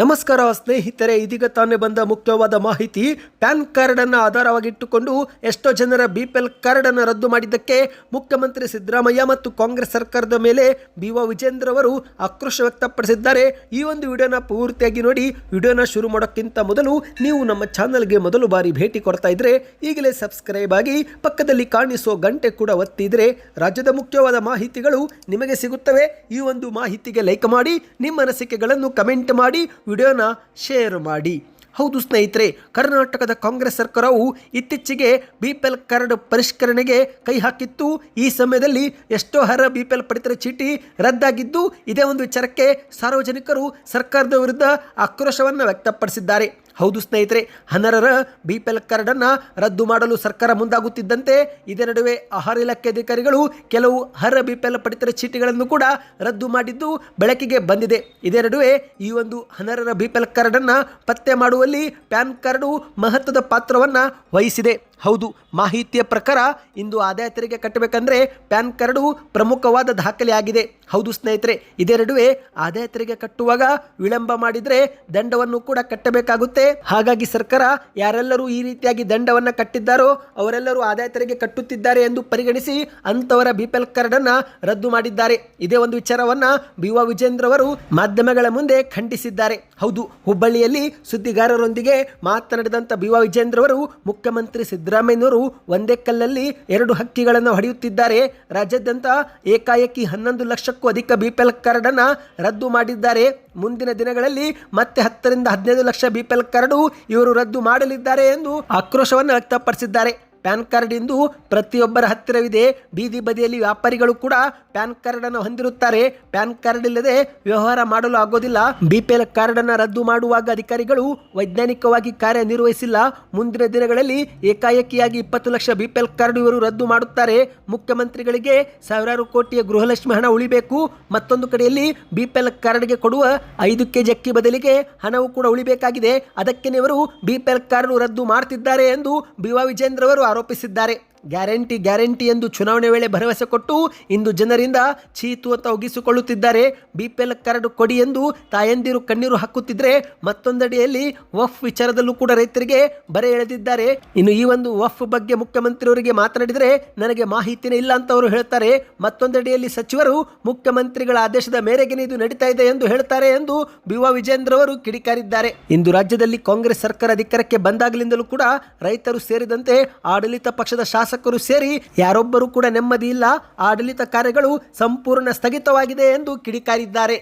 ನಮಸ್ಕಾರ ಸ್ನೇಹಿತರೆ, ಇದೀಗ ತಾನೇ ಬಂದ ಮುಖ್ಯವಾದ ಮಾಹಿತಿ. ಪ್ಯಾನ್ ಕಾರ್ಡ್ ಅನ್ನು ಆಧಾರವಾಗಿಟ್ಟುಕೊಂಡು ಎಷ್ಟೋ ಜನರ ಬಿ ಪಿ ಎಲ್ ಕಾರ್ಡ್ ಅನ್ನು ರದ್ದು ಮಾಡಿದ್ದಕ್ಕೆ ಮುಖ್ಯಮಂತ್ರಿ ಸಿದ್ದರಾಮಯ್ಯ ಮತ್ತು ಕಾಂಗ್ರೆಸ್ ಸರ್ಕಾರದ ಮೇಲೆ ಬಿ ವ ವಿಜೇಂದ್ರ ಅವರು ಆಕ್ರೋಶ ವ್ಯಕ್ತಪಡಿಸಿದ್ದಾರೆ. ಈ ಒಂದು ವಿಡಿಯೋನ ಪೂರ್ತಿಯಾಗಿ ನೋಡಿ, ವಿಡಿಯೋನ ಶುರು ಮಾಡೋಕ್ಕಿಂತ ಮೊದಲು ನೀವು ನಮ್ಮ ಚಾನಲ್ಗೆ ಮೊದಲು ಬಾರಿ ಭೇಟಿ ಕೊಡ್ತಾ ಇದ್ರೆ ಈಗಲೇ ಸಬ್ಸ್ಕ್ರೈಬ್ ಆಗಿ ಪಕ್ಕದಲ್ಲಿ ಕಾಣಿಸೋ ಗಂಟೆ ಕೂಡ ಒತ್ತಿದ್ರೆ ರಾಜ್ಯದ ಮುಖ್ಯವಾದ ಮಾಹಿತಿಗಳು ನಿಮಗೆ ಸಿಗುತ್ತವೆ. ಈ ಒಂದು ಮಾಹಿತಿಗೆ ಲೈಕ್ ಮಾಡಿ, ನಿಮ್ಮ ಅನಿಸಿಕೆಗಳನ್ನು ಕಮೆಂಟ್ ಮಾಡಿ ವಿಡಿಯೋನ ಶೇರ್ ಮಾಡಿ. ಹೌದು ಸ್ನೇಹಿತರೆ, ಕರ್ನಾಟಕದ ಕಾಂಗ್ರೆಸ್ ಸರ್ಕಾರವು ಇತ್ತೀಚೆಗೆ ಬಿ ಪಿ ಎಲ್ ಕಾರ್ಡ್ ಪರಿಷ್ಕರಣೆಗೆ ಕೈ ಹಾಕಿತ್ತು. ಈ ಸಮಯದಲ್ಲಿ ಎಷ್ಟೋ ಹರ ಬಿ ಪಿ ಎಲ್ ಪಡಿತರ ಚೀಟಿ ರದ್ದಾಗಿದ್ದು, ಇದೇ ಒಂದು ವಿಚಾರಕ್ಕೆ ಸಾರ್ವಜನಿಕರು ಸರ್ಕಾರದ ವಿರುದ್ಧ ಆಕ್ರೋಶವನ್ನು ವ್ಯಕ್ತಪಡಿಸಿದ್ದಾರೆ. ಹೌದು ಸ್ನೇಹಿತರೆ, ಹನರರ ಬಿ ಪಿ ಎಲ್ ಕಾರ್ಡನ್ನು ರದ್ದು ಮಾಡಲು ಸರ್ಕಾರ ಮುಂದಾಗುತ್ತಿದ್ದಂತೆ, ಇದೇ ನಡುವೆ ಆಹಾರ ಇಲಾಖೆ ಅಧಿಕಾರಿಗಳು ಕೆಲವು ಅರ್ಹ ಬಿ ಪಿ ಎಲ್ ಪಡಿತರ ಚೀಟಿಗಳನ್ನು ಕೂಡ ರದ್ದು ಮಾಡಿದ್ದು ಬೆಳಕಿಗೆ ಬಂದಿದೆ. ಇದೇ ನಡುವೆ ಈ ಒಂದು ಹನರರ ಬಿ ಪಿ ಎಲ್ ಕಾರ್ಡನ್ನು ಪತ್ತೆ ಮಾಡುವಲ್ಲಿ ಪ್ಯಾನ್ ಕಾರ್ಡು ಮಹತ್ವದ ಪಾತ್ರವನ್ನು ವಹಿಸಿದೆ. ಹೌದು, ಮಾಹಿತಿಯ ಪ್ರಕಾರ ಇಂದು ಆದಾಯ ತೆರಿಗೆ ಕಟ್ಟಬೇಕಂದ್ರೆ ಪ್ಯಾನ್ ಕಾರ್ಡು ಪ್ರಮುಖವಾದ ದಾಖಲೆಯಾಗಿದೆ ಹೌದು ಸ್ನೇಹಿತರೆ ಇದೆರಡುವೆ ಆದಾಯ ತೆರಿಗೆ ಕಟ್ಟುವಾಗ ವಿಳಂಬ ಮಾಡಿದರೆ ದಂಡವನ್ನು ಕೂಡ ಕಟ್ಟಬೇಕಾಗುತ್ತೆ. ಹಾಗಾಗಿ ಸರ್ಕಾರ ಯಾರೆಲ್ಲರೂ ಈ ರೀತಿಯಾಗಿ ದಂಡವನ್ನು ಕಟ್ಟಿದ್ದಾರೋ ಅವರೆಲ್ಲರೂ ಆದಾಯ ತೆರಿಗೆ ಕಟ್ಟುತ್ತಿದ್ದಾರೆ ಎಂದು ಪರಿಗಣಿಸಿ ಅಂತವರ ಬಿ ಪಿ ಎಲ್ ಕಾರ್ಡನ್ನು ರದ್ದು ಮಾಡಿದ್ದಾರೆ. ಇದೇ ಒಂದು ವಿಚಾರವನ್ನ ಬಿ ವ ವಿಜೇಂದ್ರ ಅವರು ಮಾಧ್ಯಮಗಳ ಮುಂದೆ ಖಂಡಿಸಿದ್ದಾರೆ. ಹೌದು, ಹುಬ್ಬಳ್ಳಿಯಲ್ಲಿ ಸುದ್ದಿಗಾರರೊಂದಿಗೆ ಮಾತನಾಡಿದಂಥ ಬಿ ವ ವಿಜೇಂದ್ರ ಅವರು ಮುಖ್ಯಮಂತ್ರಿ ಸಿದ್ದರಾಮಯ್ಯನವರು ಒಂದೇ ಕಲ್ಲಲ್ಲಿ ಎರಡು ಹಕ್ಕಿಗಳನ್ನು ಹೊಡೆಯುತ್ತಿದ್ದಾರೆ. ರಾಜ್ಯಾದ್ಯಂತ ಏಕಾಏಕಿ ಹನ್ನೊಂದು ಲಕ್ಷಕ್ಕೂ ಅಧಿಕ ಬಿ ಪಿ ಎಲ್ ಕಾರ್ಡನ್ನು ರದ್ದು ಮಾಡಿದ್ದಾರೆ. ಮುಂದಿನ ದಿನಗಳಲ್ಲಿ ಮತ್ತೆ ಹತ್ತರಿಂದ ಹದಿನೈದು ಲಕ್ಷ ಬಿ ಪಿ ಎಲ್ ಕಾರ್ಡು ಇವರು ರದ್ದು ಮಾಡಲಿದ್ದಾರೆ ಎಂದು ಆಕ್ರೋಶವನ್ನು ವ್ಯಕ್ತಪಡಿಸಿದ್ದಾರೆ. ಪ್ಯಾನ್ ಕಾರ್ಡ್ ಇಂದು ಪ್ರತಿಯೊಬ್ಬರ ಹತ್ತಿರವಿದೆ. ಬೀದಿ ಬದಿಯಲ್ಲಿ ವ್ಯಾಪಾರಿಗಳು ಕೂಡ ಪ್ಯಾನ್ ಕಾರ್ಡ್ ಅನ್ನು ಹೊಂದಿರುತ್ತಾರೆ. ಪ್ಯಾನ್ ಕಾರ್ಡ್ ಇಲ್ಲದೆ ವ್ಯವಹಾರ ಮಾಡಲು ಆಗೋದಿಲ್ಲ. ಬಿಪಿಎಲ್ ಕಾರ್ಡ್ ಅನ್ನು ರದ್ದು ಮಾಡುವಾಗ ಅಧಿಕಾರಿಗಳು ವೈಜ್ಞಾನಿಕವಾಗಿ ಕಾರ್ಯನಿರ್ವಹಿಸಿಲ್ಲ. ಮುಂದಿನ ದಿನಗಳಲ್ಲಿ ಏಕಾಏಕಿಯಾಗಿ ಇಪ್ಪತ್ತು ಲಕ್ಷ ಬಿಪಿಎಲ್ ಕಾರ್ಡ್ ಇವರು ರದ್ದು ಮಾಡುತ್ತಾರೆ. ಮುಖ್ಯಮಂತ್ರಿಗಳಿಗೆ ಸಾವಿರಾರು ಕೋಟಿಯ ಗೃಹಲಕ್ಷ್ಮಿ ಹಣ ಉಳಿಬೇಕು. ಮತ್ತೊಂದು ಕಡೆಯಲ್ಲಿ ಬಿಪಿಎಲ್ ಕಾರ್ಡ್ಗೆ ಕೊಡುವ ಐದು ಕೆಜಿ ಅಕ್ಕಿ ಬದಲಿಗೆ ಹಣವು ಕೂಡ ಉಳಿಬೇಕಾಗಿದೆ. ಅದಕ್ಕೆ ಇವರು ಬಿಪಿಎಲ್ ಕಾರ್ಡ್ ರದ್ದು ಮಾಡ್ತಿದ್ದಾರೆ ಎಂದು ಬಿ ವಿಜೇಂದ್ರ ಅವರು ಆರೋಪಿಸಿದ್ದಾರೆ. ಗ್ಯಾರಂಟಿ ಗ್ಯಾರಂಟಿ ಎಂದು ಚುನಾವಣೆ ವೇಳೆ ಭರವಸೆ ಕೊಟ್ಟು ಇಂದು ಜನರಿಂದ ಚೀತು ಅಂತ ಒಗಿಸಿಕೊಳ್ಳುತ್ತಿದ್ದಾರೆ ಬಿ ಪಿ ಎಲ್ ಕರಡು ಕೊಡಿ ಎಂದು ತಾಯಂದಿರು ಕಣ್ಣೀರು ಹಾಕುತ್ತಿದ್ರೆ ಮತ್ತೊಂದಡಿಯಲ್ಲಿ ವಫ್ ವಿಚಾರದಲ್ಲೂ ಕೂಡ ರೈತರಿಗೆ ಬರೆ ಎಳೆದಿದ್ದಾರೆ. ಇನ್ನು ಈ ಒಂದು ವಫ್ ಬಗ್ಗೆ ಮುಖ್ಯಮಂತ್ರಿಯವರಿಗೆ ಮಾತನಾಡಿದರೆ ನನಗೆ ಮಾಹಿತಿನೇ ಇಲ್ಲ ಅಂತ ಅವರು ಹೇಳ್ತಾರೆ. ಮತ್ತೊಂದಡಿಯಲ್ಲಿ ಸಚಿವರು ಮುಖ್ಯಮಂತ್ರಿಗಳ ಆದೇಶದ ಮೇರೆಗೆ ಇದು ನಡೀತಾ ಇದೆ ಎಂದು ಹೇಳ್ತಾರೆ ಎಂದು ಬಿ ವಾ ವಿಜೇಂದ್ರ ಅವರು ಕಿಡಿಕಾರಿದ್ದಾರೆ. ಇಂದು ರಾಜ್ಯದಲ್ಲಿ ಕಾಂಗ್ರೆಸ್ ಸರ್ಕಾರ ಅಧಿಕಾರಕ್ಕೆ ಬಂದಾಗಲಿಂದಲೂ ಕೂಡ ರೈತರು ಸೇರಿದಂತೆ ಆಡಳಿತ ಪಕ್ಷದ ಶಾಸಕರು ಸೇರಿ ಯಾರೊಬ್ಬರೂ ಕೂಡ ನೆಮ್ಮದಿ ಇಲ್ಲ. ಆಡಳಿತ ಕಾರ್ಯಗಳು ಸಂಪೂರ್ಣ ಸ್ಥಗಿತವಾಗಿದೆ ಎಂದು ಕಿಡಿಕಾರಿದ್ದಾರೆ.